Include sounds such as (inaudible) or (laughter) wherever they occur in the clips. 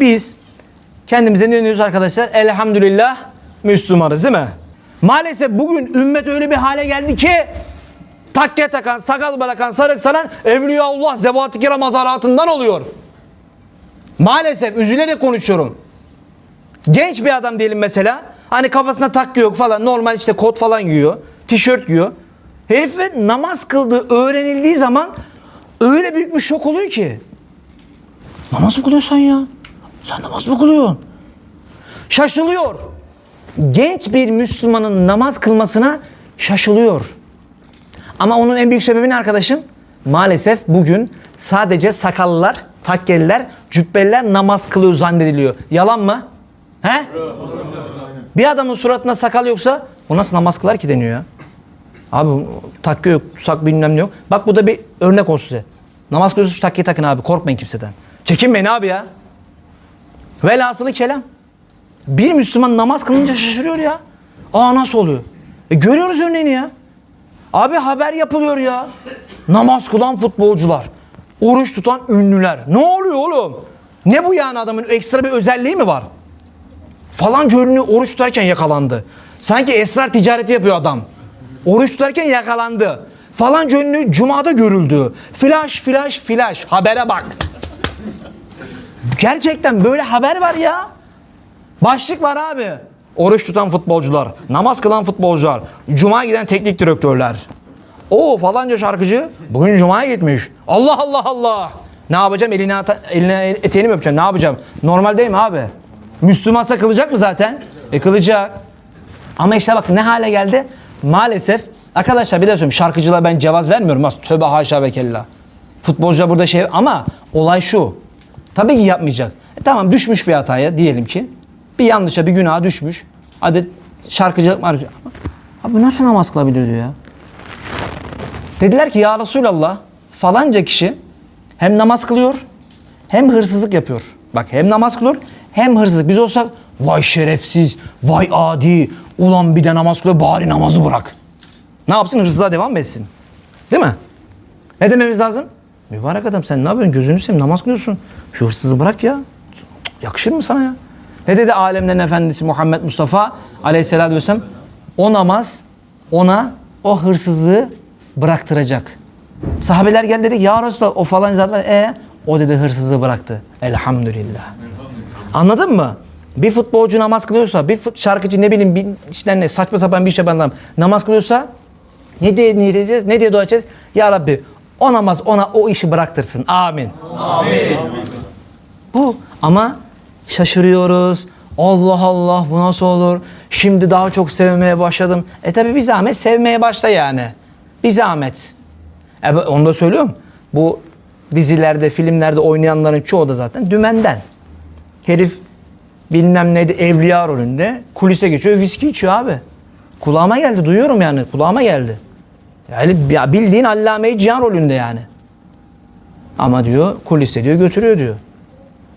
Biz kendimize ne diyoruz arkadaşlar? Elhamdülillah Müslümanız değil mi? Maalesef bugün ümmet öyle bir hale geldi ki takke takan, sakal bırakan, sarık saran Evliyaullah zevat-ı kiram mazaratından oluyor. Maalesef üzülerek konuşuyorum. Genç bir adam diyelim mesela. Hani kafasına takke yok falan. Normal işte kot falan giyiyor. Tişört giyiyor. Herifin namaz kıldığı öğrenildiği zaman öyle büyük bir şok oluyor ki. Namaz mı kılıyorsun ya? Sen namaz mı kılıyorsun? Şaşılıyor. Genç bir Müslümanın namaz kılmasına şaşılıyor. Ama onun en büyük sebebi ne arkadaşım? Maalesef bugün sadece sakallılar, takkeliler, cübbeliler namaz kılıyor zannediliyor. Yalan mı? He? Bir adamın suratında sakal yoksa o nasıl namaz kılar ki deniyor ya. Abi takke yok, sak bilmem ne yok. Bak bu da bir örnek olsun size. Namaz kılıyorsunuz şu takkeyi takın abi. Korkmayın kimseden. Çekinmeyin abi ya. Velhasılı kelam. Bir Müslüman namaz kılınca şaşırıyor ya. Aa nasıl oluyor? E görüyoruz örneğini ya. Abi haber yapılıyor ya. Namaz kılan futbolcular. Oruç tutan ünlüler. Ne oluyor oğlum? Ne bu yani adamın ekstra bir özelliği mi var? Falanca ünlü oruç tutarken yakalandı. Sanki esrar ticareti yapıyor adam. Oruç tutarken yakalandı. Falanca ünlü cumada görüldü. Flash flash flash. Habere bak. Gerçekten böyle haber var ya. Başlık var abi. Oruç tutan futbolcular, namaz kılan futbolcular, cuma giden teknik direktörler. O falanca şarkıcı bugün cumaya gitmiş. Allah Allah Allah. Ne yapacağım? Eline, ata- eline eteğini mi öpeceğim? Ne yapacağım? Normal değil mi abi? Müslümansa kılacak mı zaten? E kılacak. Ama işte bak ne hale geldi? Maalesef arkadaşlar bir de söyleyeyim şarkıcılara ben cevaz vermiyorum. Tövbe haşa ve kella. Futbolcular burada şey ama olay şu. Tabii ki yapmayacak. E tamam düşmüş bir hataya diyelim ki. Bir yanlışa bir günaha düşmüş. Hadi şarkıcılık var. Abi nasıl namaz kılabilir diyor ya. Dediler ki ya Resulallah falanca kişi hem namaz kılıyor hem hırsızlık yapıyor. Bak hem namaz kılıyor hem hırsızlık. Biz olsak vay şerefsiz, vay adi, ulan bir de namaz kılıyor bari namazı bırak. Ne yapsın hırsızlığa devam etsin? Değil mi? Ne dememiz lazım? Mübarek adam sen ne yapıyorsun? Gözünü seveyim namaz kılıyorsun. Şu hırsızı bırak ya. Yakışır mı sana ya? Ne dedi alemlerin efendisi Muhammed Mustafa aleyhissalatü vesselam? O namaz ona o hırsızlığı bıraktıracak. Sahabeler geldi dedi ya Resulallah o falan zat var. E o dedi hırsızlığı bıraktı. Elhamdülillah. Anladın mı? Bir futbolcu namaz kılıyorsa, bir şarkıcı ne bileyim bir, işte ne saçma sapan bir şey yapan adam namaz kılıyorsa ne diye niyet edeceğiz? Ne diye dua edeceğiz? Ya Rabbi o namaz ona o işi bıraktırsın. Amin. Bu ama şaşırıyoruz. Allah Allah bu nasıl olur? Şimdi daha çok sevmeye başladım. E tabi bir zahmet sevmeye başla yani. Bir zahmet. E, onu da söylüyorum. Bu dizilerde, filmlerde oynayanların çoğu da zaten dümenden. Herif bilmem neydi evliya rolünde kulise geçiyor viski içiyor abi. Kulağıma geldi duyuyorum yani kulağıma geldi. Yani ya bildiğin Allame-i Cihan rolünde yani. Ama diyor kulise diyor götürüyor diyor.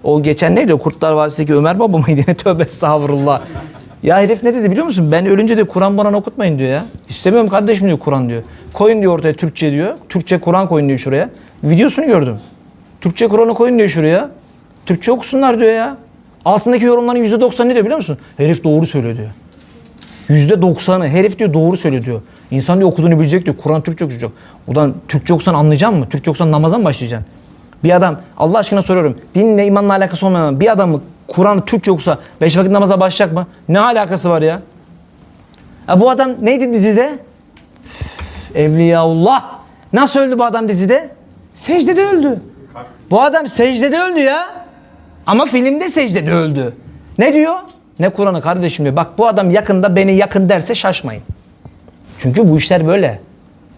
O geçen neydi o Kurtlar Vadisi'ndeki Ömer Baba mıydı? (laughs) Tövbe estağfurullah. Ya herif ne dedi biliyor musun? Ben ölünce de Kur'an bana okutmayın diyor ya. İstemiyorum kardeşim diyor Kur'an diyor. Koyun diyor ortaya Türkçe diyor. Türkçe Kur'an koyun diyor şuraya. Videosunu gördüm. Türkçe Kur'an'ı koyun diyor şuraya. Türkçe okusunlar diyor ya. Altındaki yorumların %90 ne diyor biliyor musun? Herif doğru söylüyor diyor. Yüzde doksanı herif diyor doğru söylüyor diyor. İnsan diyor okuduğunu bilecek diyor. Kur'an Türkçe okuyacak. Ulan Türkçe okusan anlayacak mı? Türkçe okusan namaza mı başlayacaksın? Bir adam Allah aşkına soruyorum. Dinle imanla alakası olmayan bir adam Kur'an'ı Türkçe okusa beş vakit namaza başlayacak mı? Ne alakası var ya? ya bu adam neydi dizide? Evliyaullah. Nasıl öldü bu adam dizide? Secdede öldü. Bu adam secdede öldü ya. Ama filmde secdede öldü. Ne diyor? Ne Kur'an'ı kardeşim diyor. Bak bu adam yakında beni yakın derse şaşmayın. Çünkü bu işler böyle.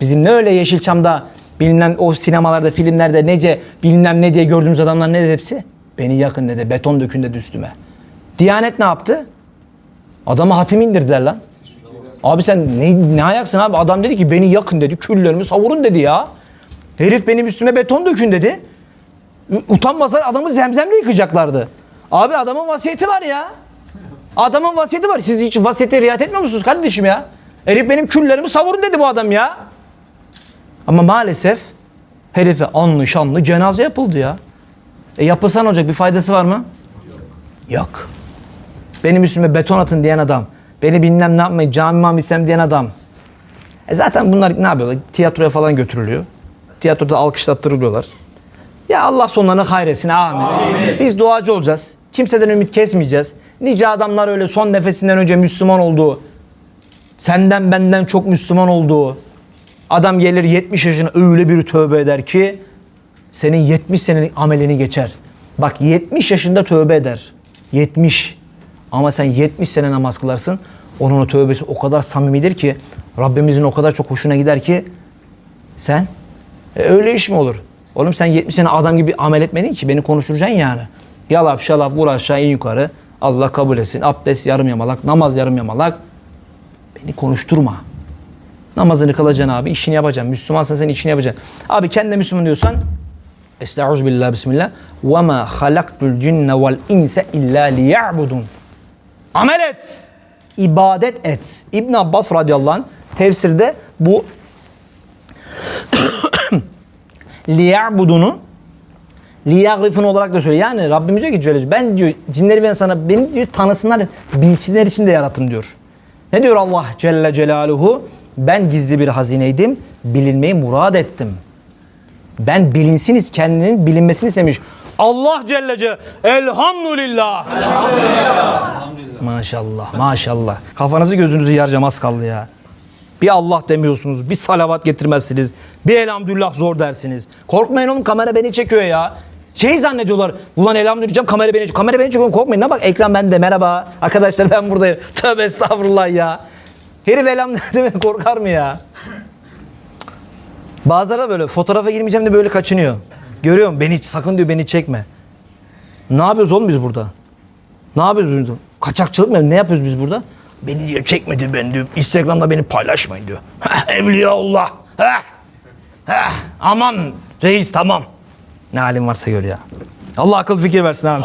Bizim ne öyle Yeşilçam'da bilmem o sinemalarda, filmlerde nece bilmem ne diye gördüğümüz adamlar ne hepsi? Beni yakın dedi. Beton dökün dedi üstüme. Diyanet ne yaptı? Adama hatim indirdiler lan. Abi sen ne, ne ayaksın abi? Adam dedi ki beni yakın dedi. Küllerimi savurun dedi ya. Herif benim üstüme beton dökün dedi. Utanmasalar adamı zemzemle yıkayacaklardı. Abi adamın vasiyeti var ya. Adamın vasiyeti var. Siz hiç vasiyete riayet etmiyor musunuz kardeşim ya? Herif benim küllerimi savurun dedi bu adam ya. Ama maalesef herife anlı şanlı cenaze yapıldı ya. E yapılsa ne olacak? Bir faydası var mı? Yok. Benim üstüme beton atın diyen adam. Beni bilmem ne yapmayın cami istem diyen adam. E zaten bunlar ne yapıyorlar? Tiyatroya falan götürülüyor. Tiyatroda alkışlattırılıyorlar. Ya Allah sonlarını hayretsin amin. Biz duacı olacağız. Kimseden ümit kesmeyeceğiz. Nice adamlar öyle son nefesinden önce Müslüman olduğu, senden benden çok Müslüman olduğu, adam gelir 70 yaşına öyle bir tövbe eder ki senin 70 senelik amelini geçer. Bak 70 yaşında tövbe eder. 70. Ama sen 70 sene namaz kılarsın. Onun o tövbesi o kadar samimidir ki Rabbimizin o kadar çok hoşuna gider ki sen e, öyle iş mi olur? Oğlum sen 70 sene adam gibi amel etmedin ki beni konuşturacaksın yani. Yalap şalap vur aşağı in yukarı. Allah kabul etsin. Abdest yarım yamalak, namaz yarım yamalak. Beni konuşturma. Namazını kılacaksın abi, işini yapacaksın. Müslümansan sen işini yapacaksın. Abi kendine Müslüman diyorsan Estaizu billah bismillah. Ve ma halaktul cinne vel inse illa liya'budun. Amel et. ibadet et. İbn Abbas radıyallahu anh tefsirde bu (coughs) liya'budunu liyagrifun olarak da söylüyor. Yani Rabbimiz diyor ki Celle ben diyor cinleri ben sana beni diyor tanısınlar bilsinler için de yarattım diyor. Ne diyor Allah Celle Celaluhu? Ben gizli bir hazineydim. Bilinmeyi murad ettim. Ben bilinsiniz kendinin bilinmesini istemiş. Allah Celle Celle. Elhamdülillah. Maşallah maşallah. Kafanızı gözünüzü yaracağım az kaldı ya. Bir Allah demiyorsunuz, bir salavat getirmezsiniz, bir elhamdülillah zor dersiniz. Korkmayın oğlum kamera beni çekiyor ya. Şey zannediyorlar, ulan elhamdülillah diyeceğim kamera beni. Kamera beni çekiyor korkmayın. Ne bak ekran bende merhaba. Arkadaşlar ben buradayım. (laughs) Tövbe estağfurullah ya. Herif elhamdülillah demek korkar mı ya? Bazıları da böyle fotoğrafa girmeyeceğim de böyle kaçınıyor. Görüyorum beni sakın diyor beni çekme. Ne yapıyoruz oğlum biz burada? Ne yapıyoruz biz burada? Kaçakçılık mı? Ne yapıyoruz biz burada? Beni diyor çekmedi ben diyor. Instagram'da beni paylaşmayın diyor. (laughs) Evliyaullah. Heh. Heh. Aman reis tamam. Ne halin varsa gör ya. Allah akıl fikir versin abi.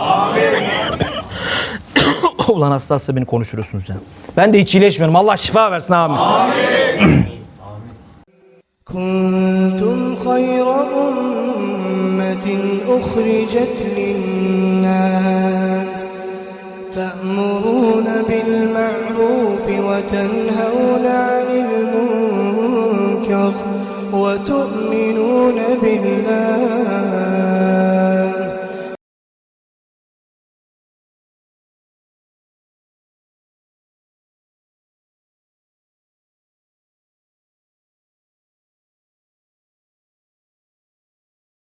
Ulan (coughs) hasta hasta beni konuşuyorsunuz ya. Ben de hiç iyileşmiyorum. Allah şifa versin abi. كنتم خير أمة أخرجت للناس تأمرون بالمعروف وتنهون عن المنكر وتؤمنون بالله